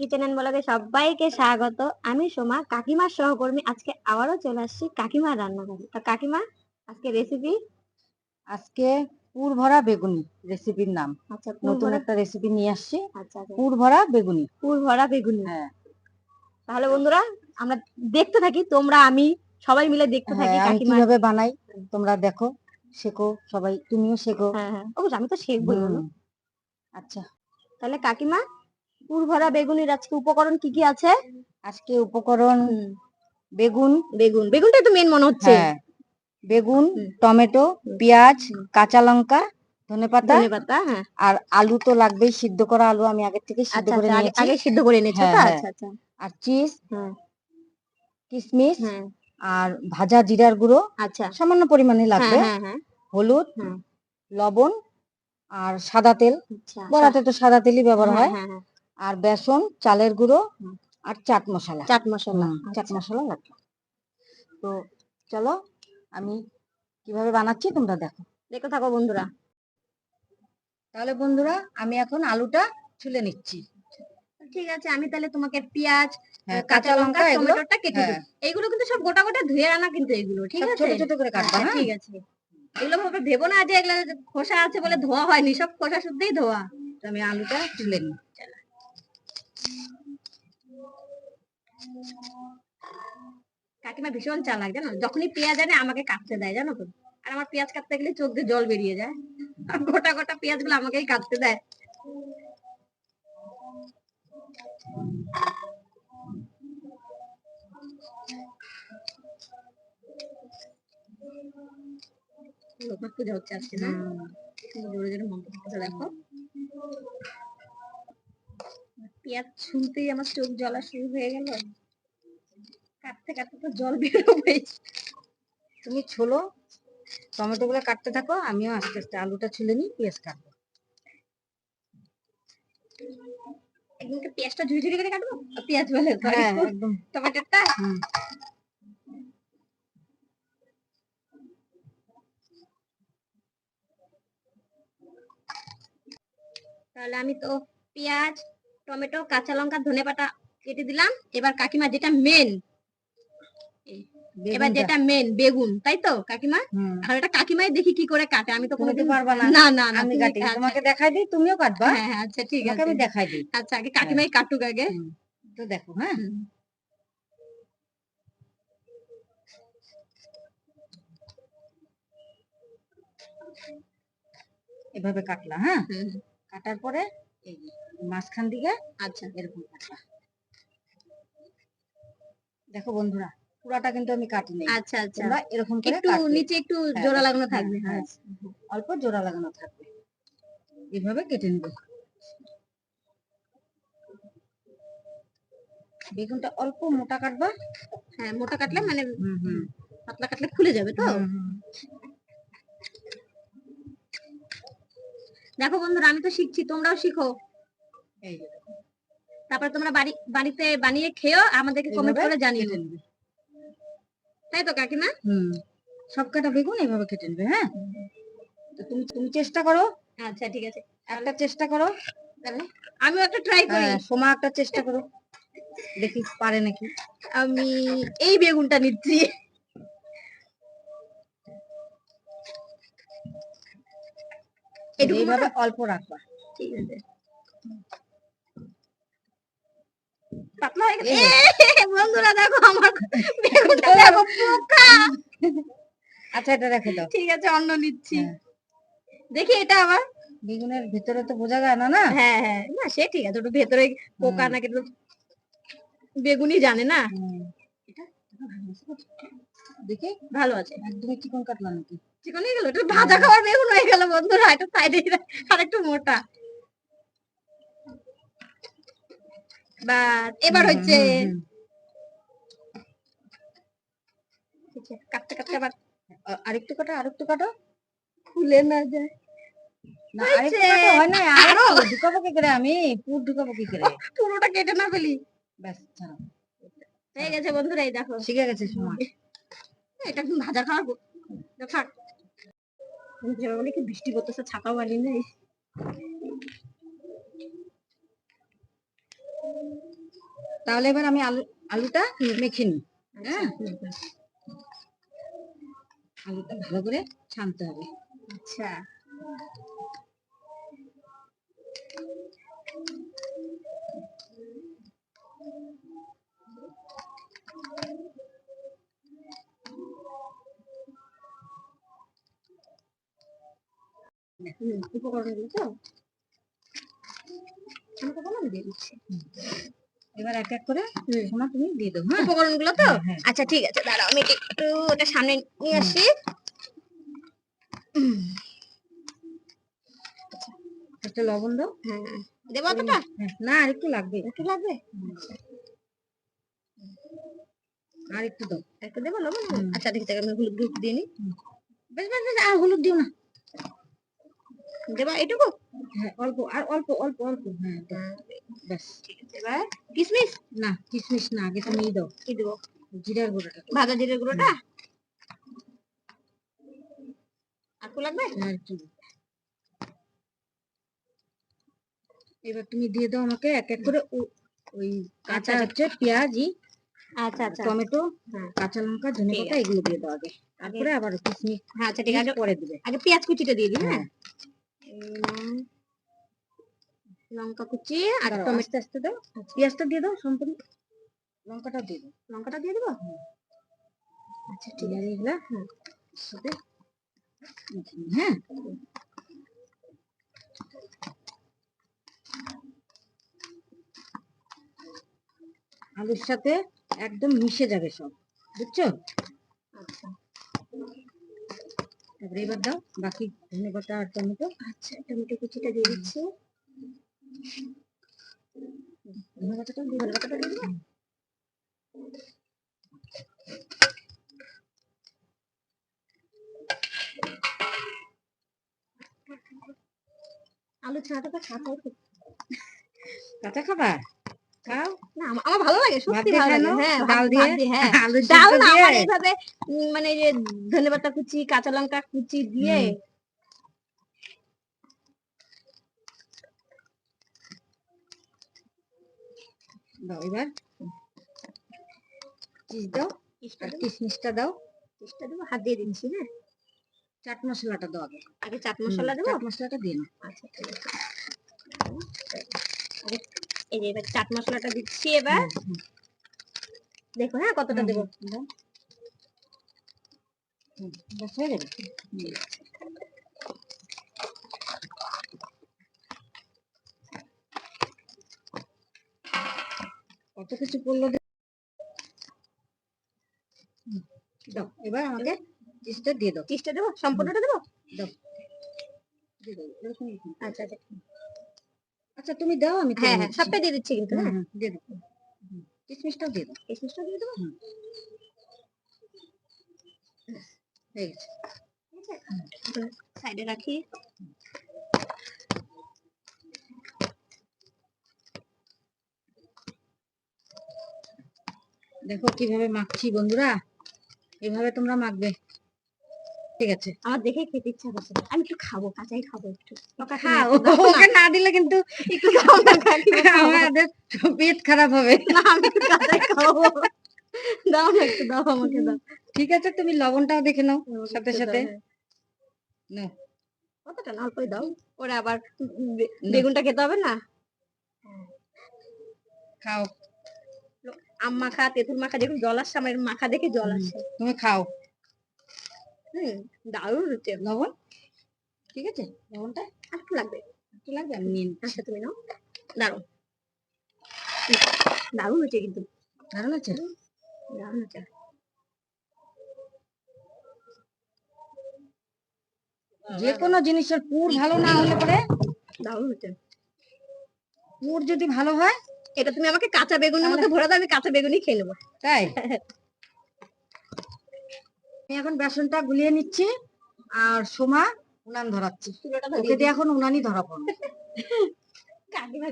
Kitchen and ব্লগে সবাইকে স্বাগত। আমি সোমা কাকিমার সহকর্মী। আজকে আবারও চলে আসছি কাকিমার রান্নাঘরে। তা কাকিমা আজকে রেসিপি আজকে পুর ভরা বেগুনি রেসিপির নাম। আচ্ছা নতুন একটা রেসিপি নিয়ে আসছি। আচ্ছা আচ্ছা। পুর ভরা বেগুনি। পুর ভরা বেগুনি। হ্যাঁ। তাহলে বন্ধুরা আমরা দেখতে থাকি তোমরা আমি সবাই মিলে দেখতে থাকি হ্যাঁ, কাকিমা কীভাবে বানাই তোমরা দেখো শেখো সবাই তুমিও শেখো। হ্যাঁ হ্যাঁ। অবশ্যই আমি তো শিখবই আচ্ছা। তাহলে কাকিমা পুর ভরা বেগুনের আজকে উপকরণ কি কি আছে? আজকে উপকরণ বেগুন। বেগুন। বেগুনটা তো মেন মনে হচ্ছে। হ্যাঁ। বেগুন টমেটো পেঁয়াজ কাঁচা লঙ্কা ধনেপাতা ধনেপাতা হ্যাঁ। আর আলু তো লাগবেই। সিদ্ধ করা আলু আমি আগে থেকে সিদ্ধ আচ্ছা করে আচ্ছা আগে নিয়েছি। আগে সিদ্ধ করে নিয়েছো হ্যাঁ। আচ্ছা আচ্ছা। আর চিজ কিশমিশ আর ভাজা জিরার গুঁড়ো আচ্ছা। সামান্য পরিমাণে লাগবে। হলুদ। লবণ আর সাদা তেল। আচ্ছা বড়াতে তো সাদা তেলই ব্যবহার হ্যাঁ। আর বেসন চালের গুঁড়ো আর চাট মশলা। চাট মশলা চাট আচ্ছা। মশলা লাগবে। তো চলো আমি কীভাবে বানাচ্ছি তোমরা দেখো। দেখতে থাকো বন্ধুরা। তাহলে বন্ধুরা আমি এখন আলুটা ছুলে নিচ্ছি। ঠিক আছে আমি তাহলে তোমাকে পেঁয়াজ হ্যাঁ, কাঁচা লঙ্কা টমেটোটা কেটে হ্যাঁ। দেবো এইগুলো কিন্তু সব গোটা গোটা ধুয়ে আনা কিন্তু এগুলো ঠিক আছে? ছোট ছোট করে কাটবা হ্যাঁ। ঠিক আছে। এগুলো ভাবে ভেবো না যে এগুলো খোসা আছে বলে ধোয়া হয়নি সব খোসা শুদ্ধই ধোয়া। তো আমি আলুটা ছুলে নিই। কাকিমা ভীষণ চালাক জানো? যখনই পেঁয়াজ আনে আমাকে কাটতে দেয় জানো তো? আর আমার পেঁয়াজ কাটতে গেলে চোখ দিয়ে জল বেরিয়ে যায়। গোটা গোটা পেঁয়াজগুলো আমাকেই কাটতে দেয়। লোকনাথ পূজা হচ্ছে আজকে না? জোরে জোরে মন্ত্র পড়তে দেখো। পেঁয়াজ শুনতেই আমার চোখ জ্বলা শুরু হয়ে গেল। কাটতে কাটতে তো জল বেরোবে তুমি ছোলো টমেটো গুলো কাটতে থাকো আমিও আস্তে আস্তে আলুটা ছুলে নিই পেঁয়াজ কাটবো। পেঁয়াজটা ঝুড়ি ঝুড়ি করে কাটবো? পেঁয়াজ বলে হ্যাঁ টমেটোটা তাহলে আমি তো পেঁয়াজ টমেটো কাঁচা লঙ্কা ধনে পাতা কেটে দিলাম। এবার কাকিমা যেটা মেন এবার যেটা মেন বেগুন তাই তো কাকিমা। আর এটা কাকিমাই দেখি কি করে কাটে আমি তো কোনোদিন পারবা না। না না আমি কাটি তোমাকে দেখাই দিই তুমিও কাটবা। হ্যাঁ হ্যাঁ আচ্ছা ঠিক আছে। আমি দেখাই দিই। আচ্ছা আগে কাকিমাই কাটুক আগে। তো দেখো হ্যাঁ। এভাবে কাটলা হ্যাঁ? কাটার পরে এই মাঝখান দিকে আচ্ছা। এরকম কাটলা দেখো বন্ধুরা পুরাটা কিন্তু আমি কাটি নাই। আচ্ছা আচ্ছা। তোমরা এরকম করে একটু নিচে একটু হ্যাঁ, জোড়া লাগানো হ্যাঁ, থাকবে হ্যাঁ, আচ্ছা। অল্প জোড়া লাগানো থাকবে। এভাবে কেটে নেবে। বেগুনটা অল্প মোটা কাটবা। হ্যাঁ মোটা কাটলে মানে পাতলা কাটলে খুলে যাবে তো। দেখো বন্ধুরা আমি তো শিখছি তোমরাও শিখো। তারপরে তোমরা বাড়ি বাড়িতে বানিয়ে খেও আমাদেরকে কমেন্ট করে কেটে নেবে। তাই তো কাকিমা? হুম। সব কাটা বেগুন এইভাবে কেটে নেবে হ্যাঁ? তুমি তুমি চেষ্টা করো। আচ্ছা ঠিক আছে। একটা চেষ্টা করো। তাহলে? আমিও একটা ট্রাই করি। হ্যাঁ, সোমা একটা চেষ্টা করো। দেখি পারে নাকি। আমি এই বেগুনটা নিচ্ছি। এইভাবে অল্প রাখবা। ঠিক আছে। পাতলা হয়ে গেছে। বন্ধুরা দেখো আমার বেগুনটা দেখো পোকা। আচ্ছা এটা রেখে দাও। ঠিক আছে অন্য নিচ্ছি। হ্যাঁ। দেখি এটা আবার। বেগুনের ভিতরে তো বোঝা যায় না না? হ্যাঁ হ্যাঁ। না সে ঠিক আছে ওটা ভেতরে পোকা। নাকি তো বেগুনি জানে না? দেখি ভালো আছে একদমই চিকন কাটলাম নাকি? চিকন হয়ে গেল? এটা ভাজা খাওয়ার বেগুন হয়ে গেল বন্ধুরা। এটা সাইডে আর একটু মোটা। বাস এবার হচ্ছে কাটতে কাটতে আবার আরেকটু কাটো আরেকটু কাটো। খুলে না যায়। না হয়েছে। আরেকটু কাটো হয় না আরও। ঢুকাবো কি করে আমি? পুর ঢুকাবো কি করে? পুরোটা কেটে না ফেলি। ব্যাস ছাড়ো। হয়ে গেছে বন্ধুরা এই দেখো। শিখে গেছে সময় এটা কি ভাজা খাওয়ার থাক। বলে কি বৃষ্টি পড়তেছে ছাতাও বানি নেই। তাহলে এবার আমি আলু আলুটা মেখে নিই। হ্যাঁ? আলুটা ভালো করে ছানতে হবে। আচ্ছা। হুম, উপকরণগুলো তো? দিয়ে দিচ্ছি। এবার এক এক করে সোনা তুমি দিয়ে দেবো হ্যাঁ? উপকরণগুলো তো? হ্যাঁ। আচ্ছা ঠিক আছে দাঁড়াও আমি একটু ওটা সামনে নিয়ে আসি। একটা লবণ দাও। হ্যাঁ দেবো অতটা? হ্যাঁ, না আর একটু লাগবে। একটু লাগবে? আর একটু দাও। একটু দেবো লবণ? আচ্ছা দেখি তাকে আমি হলুদ দিয়ে নিই বেশ বেশ বেশ, আর হলুদ দিও না। দেবা এটুকু? হ্যাঁ অল্প আর অল্প অল্প অল্প। হ্যাঁ ব্যাস। ঠিক আছে এবার কিশমিশ না কিশমিশ না আগে তুমি দাও। কি দেবো? জিরার গুঁড়োটা ভাজা জিরের গুঁড়োটা? আর একটু লাগবে? আর দাও। এবার তুমি দিয়ে দাও আমাকে এক এক করে ওই কাঁচা আচ্ছা। হচ্ছে পেঁয়াজি আচ্ছা আচ্ছা। টমেটো হ্যাঁ। কাঁচা লঙ্কা ধনে পাতা এগুলো দিয়ে দাও আগে। তারপরে আবার কিশমিশ হ্যাঁ আচ্ছা ঠিক আছে। পরে দিবে। আগে পেঁয়াজ কুচিটা দিয়ে দিই হ্যাঁ? হ্যাঁ। লঙ্কা কুচি আর টমেটো আস্তে আস্তে দাও। পেঁয়াজটা দিয়ে দাও সম্পূর্ণ। লঙ্কাটা দিয়ে দাও। লঙ্কাটা দিয়ে দেবো? আচ্ছা ঠিক আছে। এগুলা হ্যাঁ সাথে হ্যাঁ। আলুর সাথে একদম মিশে যাবে সব বুঝছ? আচ্ছা। তারপরে এবার দাও বাকি ধনে পাতা আর টমেটো। আচ্ছা টমেটো কুচিটা দিয়ে দিচ্ছি। ধনে পাতাটা দিয়ে ধনে পাতাটা দিয়ে দেবো আলু ছাড়াটা তো খুব কাঁচা খাবার? খাও না আমার ভালো লাগে সত্যি ভালো লাগে। হ্যাঁ ডাল দিয়ে হ্যাঁ। ডাল না আমার এইভাবে মানে যে ধনে পাতা কুচি কাঁচা লঙ্কা কুচি দিয়ে দাও এবার। চিজ দাও কিশমিশটা দাও। চেষ্টা দেবো? হাত দিয়ে দিচ্ছি হ্যাঁ। চাট মশলাটা দাও আগে। আগে চাট মশলা দেবো? চাট মশলাটা দিয়ে নাও। আচ্ছা ঠিক আছে। আগে এই যে এবার চাট মশলাটা দিচ্ছি এবার। দেখো হ্যাঁ কতটা দেবো? হয়ে যাবে কত কিছু করল দাও এবার আমাকে চিজটা দিয়ে দাও। চিজটা দেবো? সম্পূর্ণটা দেবো? দাও। আচ্ছা আচ্ছা। আচ্ছা তুমি দাও আমি হ্যাঁ হ্যাঁ। সবটা দিয়ে দিচ্ছি কিন্তু হুম, হ্যাঁ? দিয়ে দাও। কিশমিশটাও দিয়ে দাও। কিশমিশটা দিয়ে দেবো? হয়ে গেছে। সাইডে রাখি। দেখো কীভাবে মাখছি বন্ধুরা। এভাবে তোমরা মাখবে। ঠিক আছে। আমার দেখে খেতে ইচ্ছা করছে আমি একটু খাব কাঁচাই খাব একটু। খাও। না। ওকে না দিলে কিন্তু একটু না আমাদের পেট খারাপ হবে। না আমি একটু কাঁচাই খাব। দাও না একটু দাও আমাকে দাও। ঠিক আছে তুমি লবণটাও দেখে নাও সাথে সাথে। হ্যাঁ। কতটা না অল্পই দাও। ওরা আবার বেগুনটা খেতে হবে না? খাও। আম মাখা তেঁতুল মাখা দেখুন জল আসছে আমার মাখা দেখে জল আসছে। তুমি খাও। হুম দারুণ হচ্ছে লবণ ঠিক আছে? লবণটা আর একটু লাগবে একটু লাগবে আমি নিয়ে নিচ্ছি। আচ্ছা তুমি নাও। দারুণ। দারুণ হচ্ছে কিন্তু দারুণ আছে? দারুণ হচ্ছে যে কোনো জিনিসের পুর ভালো না হলে পরে দারুণ হচ্ছে পুর যদি ভালো হয় এটা তুমি আমাকে কাঁচা বেগুনের মধ্যে ভরে দাও আমি কাঁচা বেগুনই খেয়ে নেব। তাই? আমি এখন বেসনটা গুলিয়ে নিচ্ছি আর সোমা উনান ধরাচ্ছি। ওকে দিয়ে এখন উনানই ধরা পড়বে। কাকিমা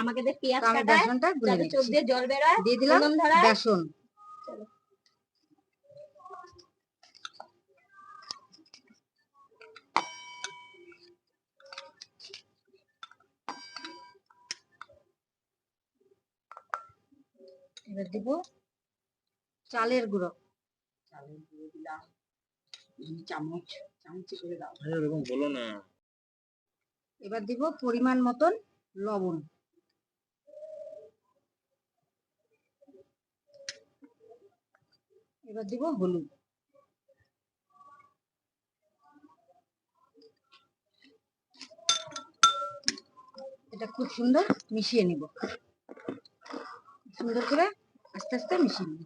আমাকে দিয়ে পেঁয়াজ কাটায় বেসনটা গুলিয়ে চোখ দিয়ে জল বেরোয় দিয়ে দিলাম বেসন। এবার দিব চালের গুঁড়ো। গুঁড়ো দিলাম। চামচ চামচে করে দাও। এরকম বলো না। এবার দিব পরিমাণ মতন লবণ। এবার দিব হলুদ। এটা খুব সুন্দর মিশিয়ে নিব। সুন্দর করে আস্তে আস্তে মিশিয়ে নিব।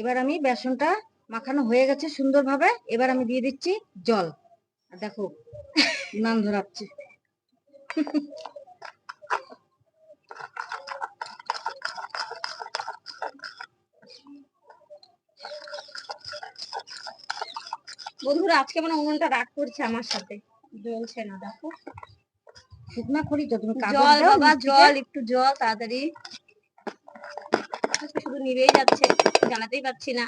এবার আমি বেসনটা মাখানো হয়ে গেছে সুন্দরভাবে। এবার আমি দিয়ে দিচ্ছি জল। আর দেখো নান ধরাচ্ছে। বন্ধুরা আজকে মানে উনুনটা রাগ করছে আমার সাথে। জ্বলছে না দেখো। শুকনা খড়ি তো তুমি জল বাবা জল একটু জল তাড়াতাড়ি। শুধু নিবেই যাচ্ছে জ্বালাতেই পাচ্ছি না।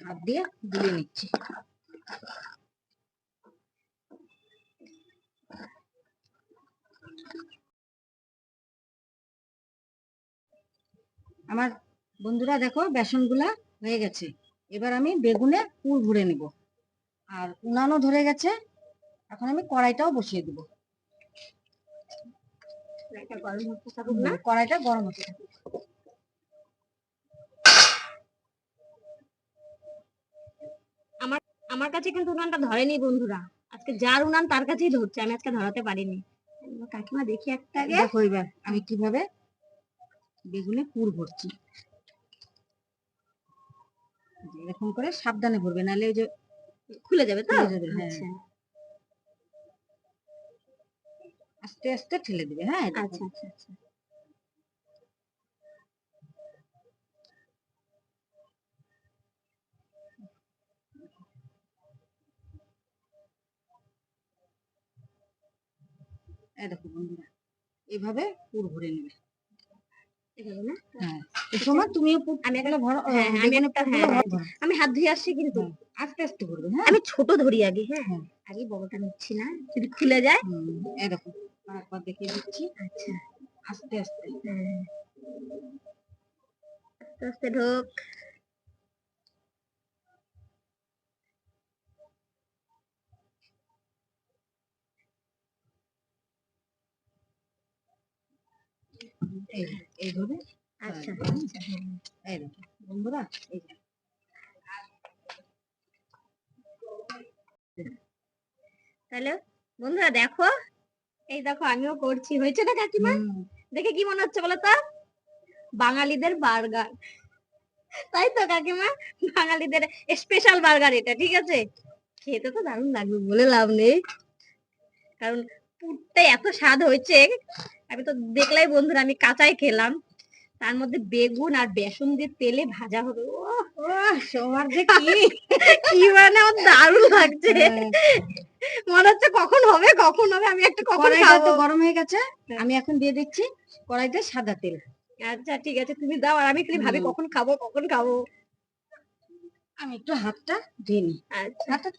হাত দিয়ে নিচ্ছি। আমার বন্ধুরা দেখো, বেসনগুলা হয়ে গেছে। এবার আমি বেগুনে পুর ভরে নেব। আর উনানও ধরে গেছে। এখন আমি কড়াইটাও বসিয়ে দিব। একটা গরম হতে থাকুক না কড়াইটা গরম হতে থাকুক। আমার কাছে কিন্তু উনানটা ধরেনি বন্ধুরা। আজকে যার উনান তার কাছেই ধরছে আমি আজকে ধরাতে পারিনি। কাকিমা দেখি একটা আগে। দেখো এবার। আমি কীভাবে বেগুনে পুর ভরছি। এরকম করে সাবধানে ভরবে নাহলে ওই যে খুলে যাবে তো? খুলে যাবে, হ্যাঁ। আচ্ছা আস্তে আস্তে ঠেলে দিবে হ্যাঁ আচ্ছা আচ্ছা আচ্ছা। এই দেখো বন্ধুরা পুর ভরে নেবে? হ্যাঁ আমি হ্যাঁ, হ্যাঁ, হ্যাঁ, হাত ধুয়ে আসছি কিন্তু আস্তে আস্তে ভরবে হ্যাঁ। আমি ছোট ধরি আগে হ্যাঁ হ্যাঁ। আগে বড়টা নিচ্ছি না যদি খুলে যায়। দেখো আরেকবার দেখিয়ে দিচ্ছি আচ্ছা আস্তে আস্তে। আস্তে আস্তে ঢোক এইভাবে আচ্ছা হ্যাঁ। হ্যাঁ। এই বন্ধুরা এই তাহলে বন্ধুরা দেখো এই দেখো আমিও করছি। হয়েছে না কাকিমা? দেখে কি মনে হচ্ছে বলতো? বাঙালিদের বার্গার। তাই তো কাকিমা? বাঙালিদের স্পেশাল বার্গার এটা ঠিক আছে? খেতে তো দারুণ লাগবে বলে লাভ নেই। কারণ পুরটা এত স্বাদ হয়েছে আমি তো দেখলাই বন্ধুরা আমি কাঁচাই খেলাম। তার মধ্যে বেগুন আর বেসন দিয়ে তেলে ভাজা হবে। ও ওহ, সবার যে কি কি মানে আমার দারুণ লাগছে। হ্যাঁ, মনে হচ্ছে কখন হবে কখন হবে আমি একটা কখন খাব? গরম হয়ে গেছে আমি এখন দিয়ে দিচ্ছি কড়াইতে সাদা তেল। আচ্ছা ঠিক আছে তুমি দাও আর আমি খালি ভাবি কখন খাব কখন খাব। আমি একটু হাতটা ধুয়ে নিই। আচ্ছা। হাতটা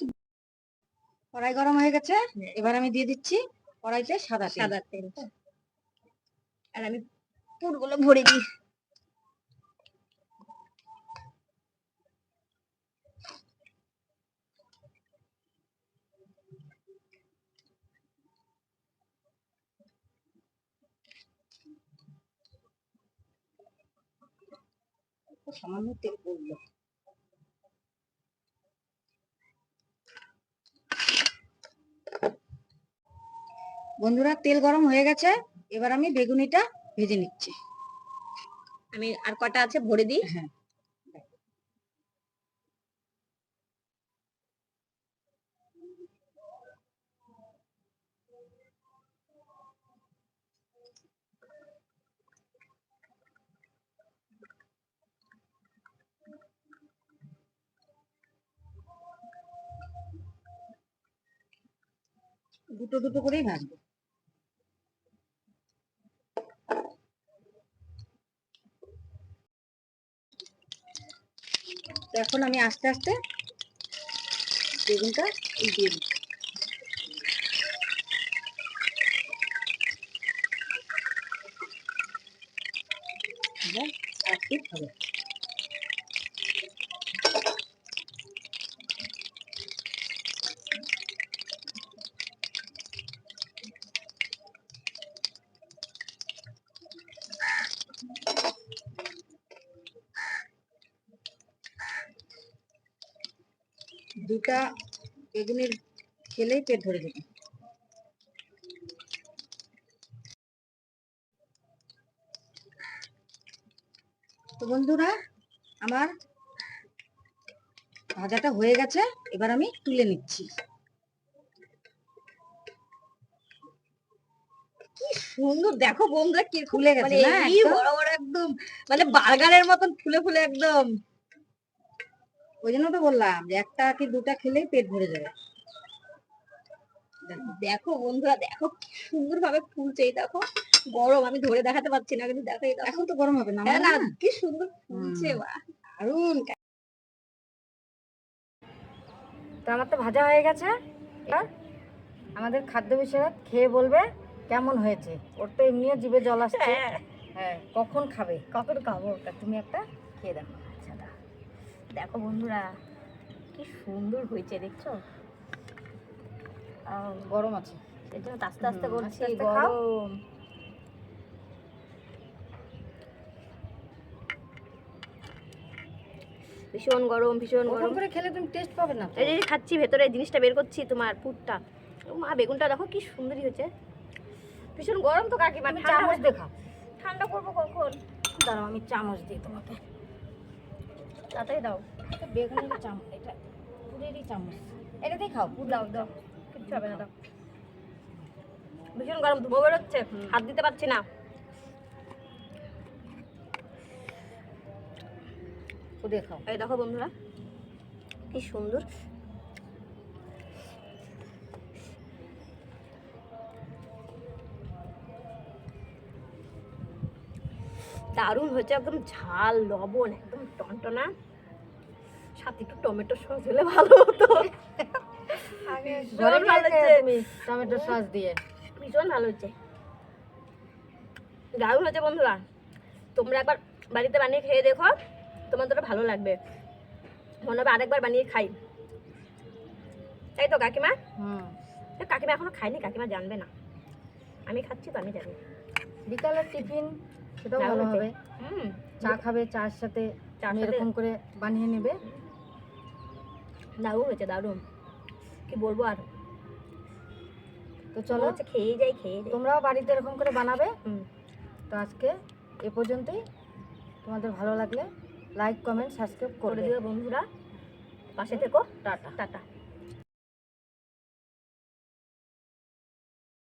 কড়াই গরম হয়ে গেছে হ্যাঁ। এবার আমি দিয়ে দিচ্ছি কড়াইতে সাদা সাদা তেল। আর আমি পুরগুলো ভরে দিই। সামান্য তেল পড়ল। বন্ধুরা তেল গরম হয়ে গেছে। এবার আমি বেগুনিটা ভেজে নিচ্ছি। আমি আর কটা আছে ভরে দিই? হ্যাঁ। দুটো দুটো করেই ভাজবো। এখন আমি আস্তে আস্তে বেগুনটা দিয়ে দিই এবার এক পিঠ হবে দুটা বেগুনের খেলেই পেট ভরে যাবে। তো বন্ধুরা আমার ভাজাটা হয়ে গেছে এবার আমি তুলে নিচ্ছি। সুন্দর দেখো বন্ধুরা কি ফুলে গেছে মানে? বড় বড় একদম মানে বার্গারের মতন ফুলে ফুলে একদম। ওই জন্য তো বললাম যে একটা কি দুটা খেলেই পেট ভরে যাবে। দেখো বন্ধুরা দেখো কি সুন্দর ভাবে ফুলছে এই দেখো গরম আমি ধরে দেখাতে পারছি না কিন্তু দেখো এখন তো গরম হবে না হ্যাঁ না? কি সুন্দর ফুলছে দারুণ। তো আমার তো ভাজা হয়ে গেছে। এবার আমাদের খাদ্য বিশারদ খেয়ে বলবে কেমন হয়েছে। ওর তো এমনিও জিভে জল আসছে। হ্যাঁ। হ্যাঁ কখন খাবে? কখন খাব তা তুমি একটা খেয়ে দেখো। দেখো বন্ধুরা কি সুন্দর হয়েছে দেখছ? গরম আছে। জন্য আস্তে আস্তে করছি। গরম। ভীষণ গরম ভীষণ গরম। করে খেলে তুমি টেস্ট পাবে না এই যে খাচ্ছি ভেতরে জিনিসটা বের করছি তোমার পুরটা। মা বেগুনটা দেখো কি সুন্দরই হয়েছে। ভীষণ গরম তো কাকিমা চামচ দেখা ঠান্ডা করব কখন? দাঁড়াও আমি চামচ দিই তোমাকে। তাড়াতাড়ি দাও। বেগুনের চামচ এটা পুরেরই চামচ। এটা দিয়ে খাও। পুরো দাও দাও। কিচ্ছু হবে না দাও। ভীষণ গরম ধুমো বেরোচ্ছে। হাত দিতে পারছি না। পুরে খাও। এই দেখো বন্ধুরা কি সুন্দর। দারুণ হচ্ছে একদম ঝাল লবণ একদম টনটনা সাথে একটু টমেটো সস হলে ভালো হতো। ভীষণ ভালো হচ্ছে। তুমি টমেটো সস দিয়ে। ভীষণ ভালো হচ্ছে। দারুণ হয়েছে বন্ধুরা তোমরা একবার বাড়িতে বানিয়ে খেয়ে দেখো তোমাদের ভালো লাগবে। মনে হবে আরেকবার বানিয়ে খাই। তাই তো কাকিমা? হুম। কাকিমা এখনও খাইনি কাকিমা জানবে না। আমি খাচ্ছি তো আমি জানি। বিকালের টিফিন সেটাও ভালো হবে। হুম। চা খাবে চার সাথে। তুমি এরকম করে বানিয়ে নেবে। দারুণ হয়েছে দারুণ। কি বলব আর? তো চলো আছে খেয়ে যাই খেয়ে যাই। তোমরাও বাড়িতে এরকম করে বানাবে। তো আজকে এ পর্যন্তই। তোমাদের ভালো লাগলে লাইক কমেন্ট সাবস্ক্রাইব করে দিও বন্ধুরা। পাশে থেকো। Tata tata.